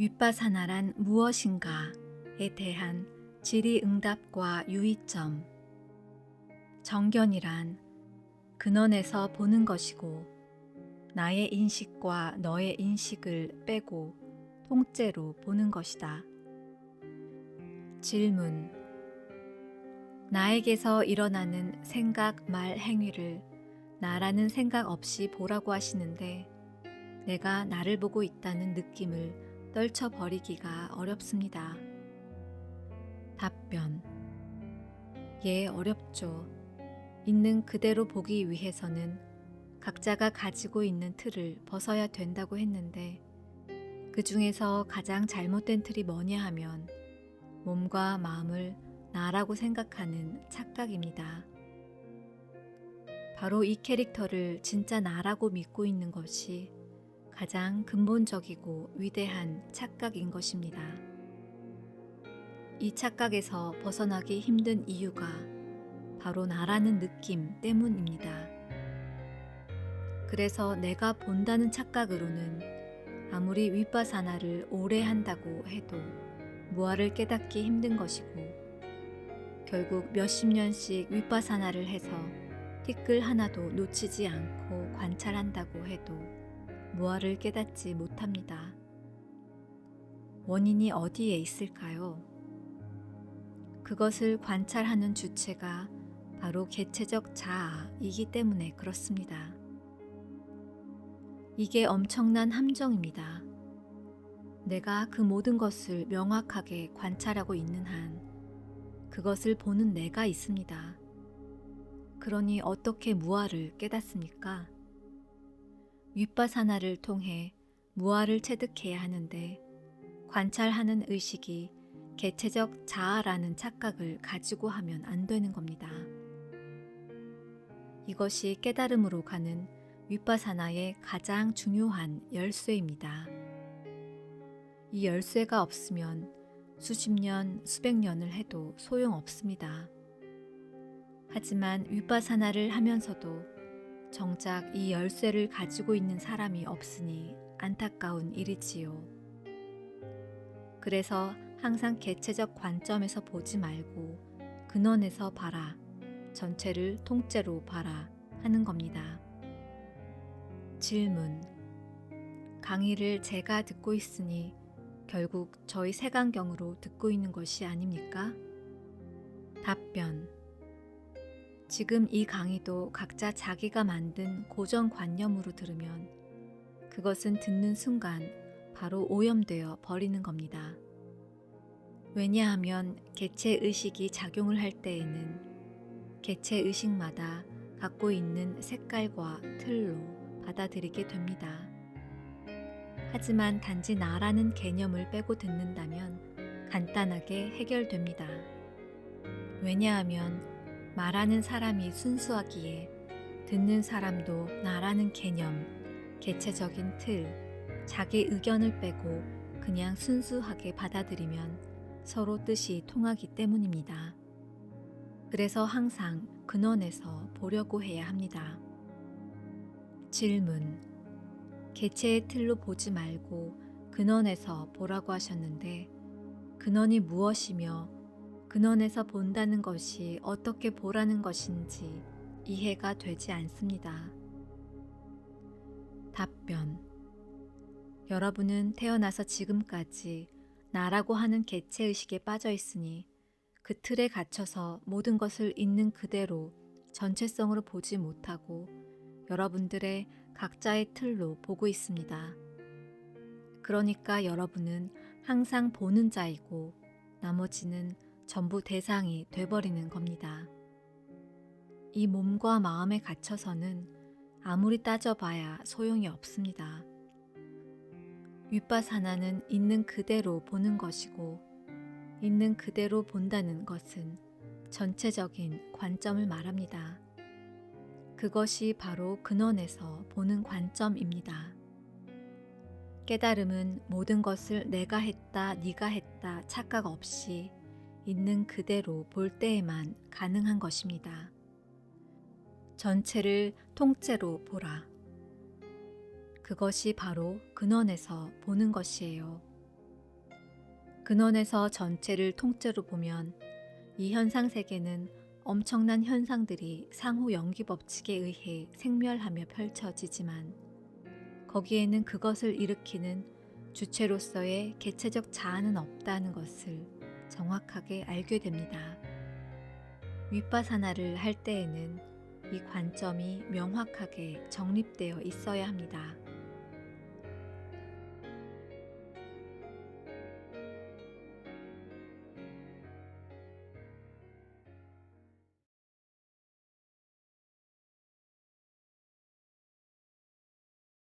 윗바사나란 무엇인가에 대한 질의응답과 유의점. 정견이란 근원에서 보는 것이고 나의 인식과 너의 인식을 빼고 통째로 보는 것이다. 질문. 나에게서 일어나는 생각, 말, 행위를 나라는 생각 없이 보라고 하시는데 내가 나를 보고 있다는 느낌을 떨쳐버리기가 어렵습니다. 답변. 예, 어렵죠. 있는 그대로 보기 위해서는 각자가 가지고 있는 틀을 벗어야 된다고 했는데 그 중에서 가장 잘못된 틀이 뭐냐 하면 몸과 마음을 나라고 생각하는 착각입니다. 바로 이 캐릭터를 진짜 나라고 믿고 있는 것이 가장 근본적이고 위대한 착각인 것입니다. 이 착각에서 벗어나기 힘든 이유가 바로 나라는 느낌 때문입니다. 그래서 내가 본다는 착각으로는 아무리 윗바사나를 오래 한다고 해도 무아를 깨닫기 힘든 것이고 결국 몇십 년씩 윗바사나를 해서 티끌 하나도 놓치지 않고 관찰한다고 해도 무아를 깨닫지 못합니다. 원인이 어디에 있을까요? 그것을 관찰하는 주체가 바로 개체적 자아이기 때문에 그렇습니다. 이게 엄청난 함정입니다. 내가 그 모든 것을 명확하게 관찰하고 있는 한 그것을 보는 내가 있습니다. 그러니 어떻게 무아를 깨닫습니까? 윗바사나를 통해 무아를 체득해야 하는데 관찰하는 의식이 개체적 자아라는 착각을 가지고 하면 안 되는 겁니다. 이것이 깨달음으로 가는 윗바사나의 가장 중요한 열쇠입니다. 이 열쇠가 없으면 수십 년, 수백 년을 해도 소용없습니다. 하지만 윗바사나를 하면서도 정작 이 열쇠를 가지고 있는 사람이 없으니 안타까운 일이지요. 그래서 항상 개체적 관점에서 보지 말고 근원에서 봐라. 전체를 통째로 봐라. 하는 겁니다. 질문. 강의를 제가 듣고 있으니 결국 저희 색안경으로 듣고 있는 것이 아닙니까? 답변. 지금 이 강의도 각자 자기가 만든 고정관념으로 들으면 그것은 듣는 순간 바로 오염되어 버리는 겁니다. 왜냐하면 개체 의식이 작용을 할 때에는 개체 의식마다 갖고 있는 색깔과 틀로 받아들이게 됩니다. 하지만 단지 나라는 개념을 빼고 듣는다면 간단하게 해결됩니다. 왜냐하면 말하는 사람이 순수하기에 듣는 사람도 나라는 개념, 개체적인 틀, 자기 의견을 빼고 그냥 순수하게 받아들이면 서로 뜻이 통하기 때문입니다. 그래서 항상 근원에서 보려고 해야 합니다. 질문. 개체의 틀로 보지 말고 근원에서 보라고 하셨는데, 근원이 무엇이며 근원에서 본다는 것이 어떻게 보라는 것인지 이해가 되지 않습니다. 답변. 여러분은 태어나서 지금까지 나라고 하는 개체의식에 빠져 있으니 그 틀에 갇혀서 모든 것을 있는 그대로 전체성으로 보지 못하고 여러분들의 각자의 틀로 보고 있습니다. 그러니까 여러분은 항상 보는 자이고 나머지는 전부 대상이 돼버리는 겁니다. 이 몸과 마음에 갇혀서는 아무리 따져봐야 소용이 없습니다. 윗바사나는 있는 그대로 보는 것이고 있는 그대로 본다는 것은 전체적인 관점을 말합니다. 그것이 바로 근원에서 보는 관점입니다. 깨달음은 모든 것을 내가 했다, 네가 했다 착각 없이 있는 그대로 볼 때에만 가능한 것입니다. 전체를 통째로 보라. 그것이 바로 근원에서 보는 것이에요. 근원에서 전체를 통째로 보면 이 현상 세계는 엄청난 현상들이 상호 연기 법칙에 의해 생멸하며 펼쳐지지만 거기에는 그것을 일으키는 주체로서의 개체적 자아는 없다는 것을 정확하게 알게 됩니다. 윗바사나를 할 때에는 이 관점이 명확하게 정립되어 있어야 합니다.